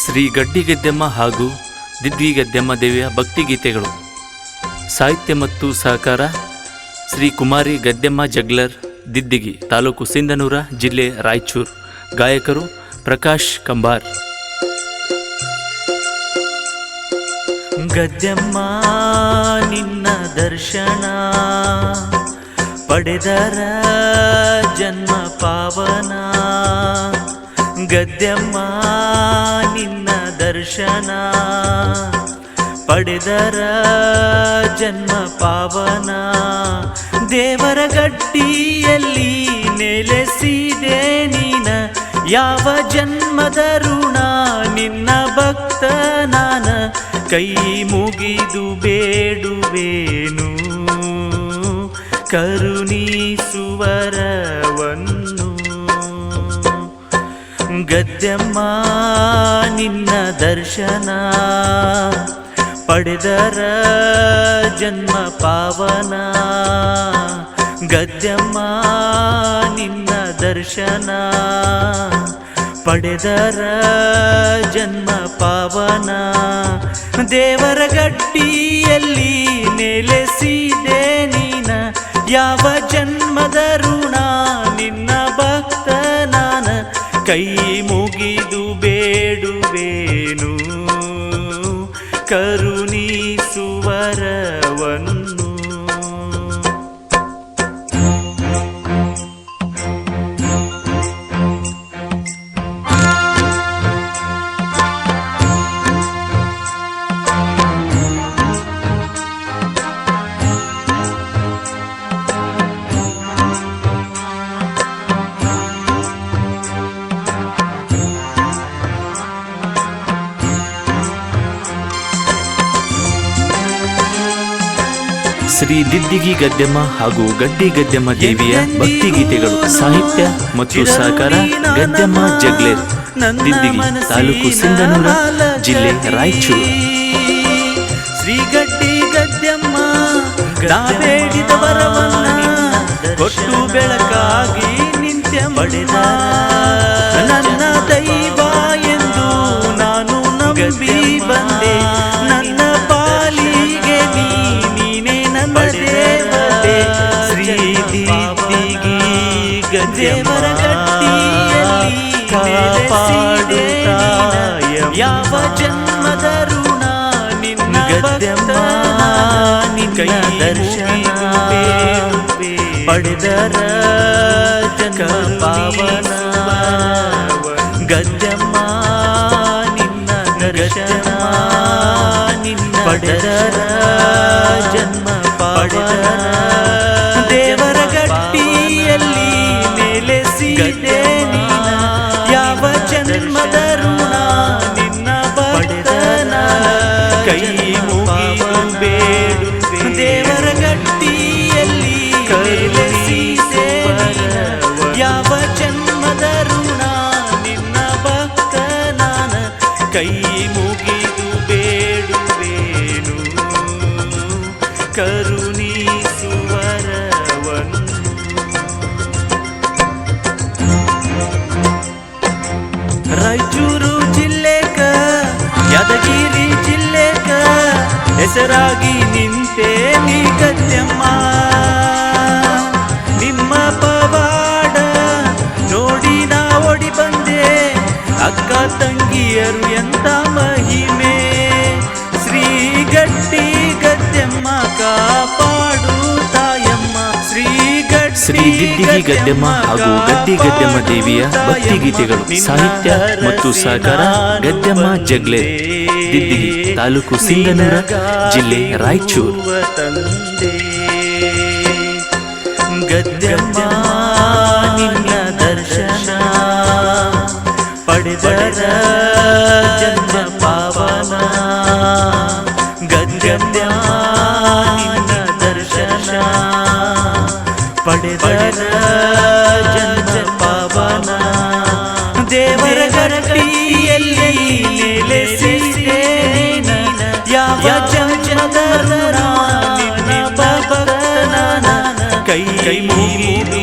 ಶ್ರೀ ಗಡ್ಡಿ ಗದ್ದೆಮ್ಮ ಹಾಗೂ ದಿದ್ವಿ ಗದ್ದೆಮ್ಮ ದೇವಿಯ ಭಕ್ತಿಗೀತೆಗಳು. ಸಾಹಿತ್ಯ ಮತ್ತು ಸಹಕಾರ, ಶ್ರೀ ಕುಮಾರಿ ಗದ್ದೆಮ್ಮ ಜಗ್ಲರ್, ದಿದ್ದಿಗಿ, ತಾಲೂಕು ಸಿಂಧನೂರ, ಜಿಲ್ಲೆ ರಾಯಚೂರು. ಗಾಯಕರು ಪ್ರಕಾಶ್ ಕಂಬಾರ್. ಗದ್ದೆಮ್ಮ, ನಿನ್ನ ದರ್ಶನ ಪಡೆದರ ಜನ್ಮ ಪಾವನ. ಗದ್ದೆಮ್ಮ ದರ್ಶನ ಪಡೆದರ ಜನ್ಮ ಪಾವನ. ದೇವರ ಗಟ್ಟಿಯಲ್ಲಿ ನೆಲೆಸಿದೆ ನೀನ. ಯಾವ ಜನ್ಮದ ಋಣ ನಿನ್ನ ಭಕ್ತ ನಾನ ಕೈ ಮುಗಿದು ಬೇಡುವೇನು ಕರುಣೀಸುವರವನ್ನು ಗದ್ದೆಮ್ಮ ನಿನ್ನ ದರ್ಶನ ಪಡೆದರ ಜನ್ಮ ಪಾವನ. ಗದ್ದೆಮ್ಮ ನಿನ್ನ ದರ್ಶನ ಪಡೆದರ ಜನ್ಮ ಪಾವನ. ದೇವರ ಗಟ್ಟಿಯಲ್ಲಿ ನೆಲೆಸಿದೆ. ಕರುಣೀಸುವರವನ್ನು ಶ್ರೀ ದಿದ್ದಿಗಿ ಗದ್ಯಮ್ಮ ಹಾಗೂ ಗಡ್ಡಿ ಗದ್ದೆಮ್ಮ ದೇವಿಯ ಭಕ್ತಿಗೀತೆಗಳು ಸಾಹಿತ್ಯ ಮತ್ತು ಸಹಕಾರ ಗದ್ಯಮ್ಮ ಜಗ್ಲೇರ್ ದಿದ್ದಿಗಿ ತಾಲೂಕು ಸಿಂಧನೂರ ಜಿಲ್ಲೆ ರಾಯಚೂರು. ಶ್ರೀಗಡ್ಡಿ ಗದ್ದೆಮ್ಮ ಗದ್ಯಮ್ಮ ಬೇಡಿದ ವರವನ್ನ ಕೊಟ್ಟು ಬೆಳಕಾಗಿ ನಿಂತೆ ಪಡೆದ ನನ್ನ ದೈವ ಎಂದು ನಾನು ನಂಬಿ ಬಂದೆ. ಯಾವ ಜನ್ಮದ ಋಣ ನಿನ್ನ ಕೈ ದರ್ಶನ ಪಡೆದರ ಜನ ಪಾವನ ಗದ್ಯಮ್ಮ ನಿನ್ನ ದರ್ಶನ ನಿನ್ನ ಪಡೆದರ ಜನ್ಮ ನೆಲೆಸಿದೆ ಹೆಸರಾಗಿ ಶ್ರೀ ದಿದ್ದಿಗಿ ಗದ್ದೆಮ್ಮ ಹಾಗೂ ಗದ್ದಿ ಗದ್ದೆಮ್ಮ ದೇವಿಯ ಭಕ್ತಿಗೀತೆಗಳು ಸಾಹಿತ್ಯ ಮತ್ತು ಸಹಕಾರ ಗದ್ದೆಮ್ಮ ಜಗ್ಲೆ ದಿದ್ದಿಗಿ ತಾಲೂಕು ಸಿಂಧನೂರ ಜಿಲ್ಲೆ ರಾಯಚೂರು. ಗದ್ದೆಮ್ಮ ದರ್ಶನ ಪಡೆದರ ಪಡೆದರ ಜನ್ಮ ಪಾವನ ದೇವರ ಗಟ್ಟಿಯಲ್ಲಿ ನೆಲೆಸಿದೆ ನೀನ ಯಾವ ಜನ್ಮದ ಋಣ ನಿನ್ನ ಭಕ್ತನ ಕೈ ಕೈ ಮುಗಿದು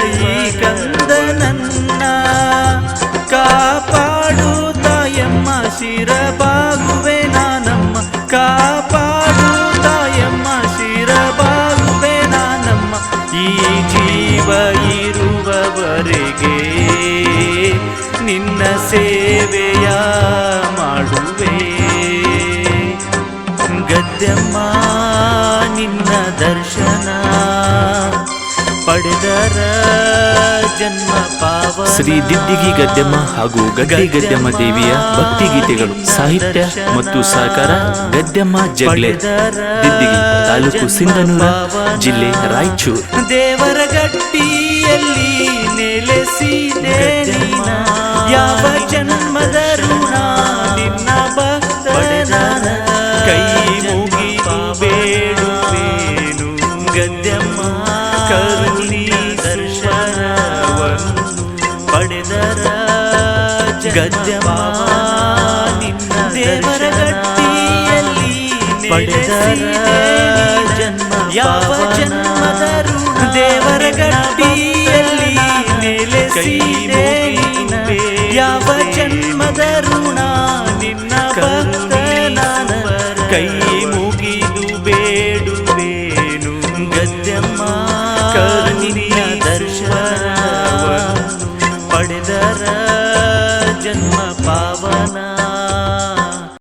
ಇರುವವರೆಗೆ ನಿನ್ನ ಸೇವೆಯ ಮಾಡುವೆ. ಗದ್ಯಮ್ಮ ನಿನ್ನ ದರ್ಶನ ಪಡೆದರ ಜನ್ಮ ಪಾವ ಶ್ರೀ ದಿದ್ದಿಗಿ ಗದ್ಯಮ್ಮ ಹಾಗೂ ಗಡ್ಡಿ ಗದ್ಯಮ್ಮ ದೇವಿಯ ಭಕ್ತಿ ಗೀತೆಗಳು ಸಾಹಿತ್ಯ ಮತ್ತು ಸಹಕಾರ ಗದ್ಯಮ್ಮ ಜಗ್ಲೆ ದಿದ್ದಿಗಿ ತಾಲೂಕು ಸಿಂಧನೂರ ಜಿಲ್ಲೆ ರಾಯಚೂರು. ದೇವರ ಗಟ್ಟಿಯಲ್ಲಿ ನೆಲೆಸಿದೆ ನೀನ ಯಾವ ಜನ್ಮದ ಋಣ? ನಿನ್ನ ಭಕ್ತನ ಕೈ ಮುಗಿದು ಬೇಡುವೇನು ಗದ್ಯಮ್ಮ. ಕರುಣಿ ದರ್ಶನವನ್ನು ಪಡೆದರ ಗದ್ಯಮ್ಮ, ನಿನ್ನ ದೇವರ ಗಟ್ಟಿಯಲ್ಲಿ ಪಡೆದರ ಜನ್ಮ ಯಾವ ಜನ್ಮದ ದೇವರ ಗಟ್ಟಿಯಲ್ಲಿ ನೆಲೆಸಿದೆ ನೀನ. ಯಾವ ಜನ್ಮದ ಋಣ ನಿನ್ನ ಭಕ್ತನಾನ ಕೈ ಮುಗಿದು ಬೇಡುವೇನು ಗದ್ಯಮ್ಮ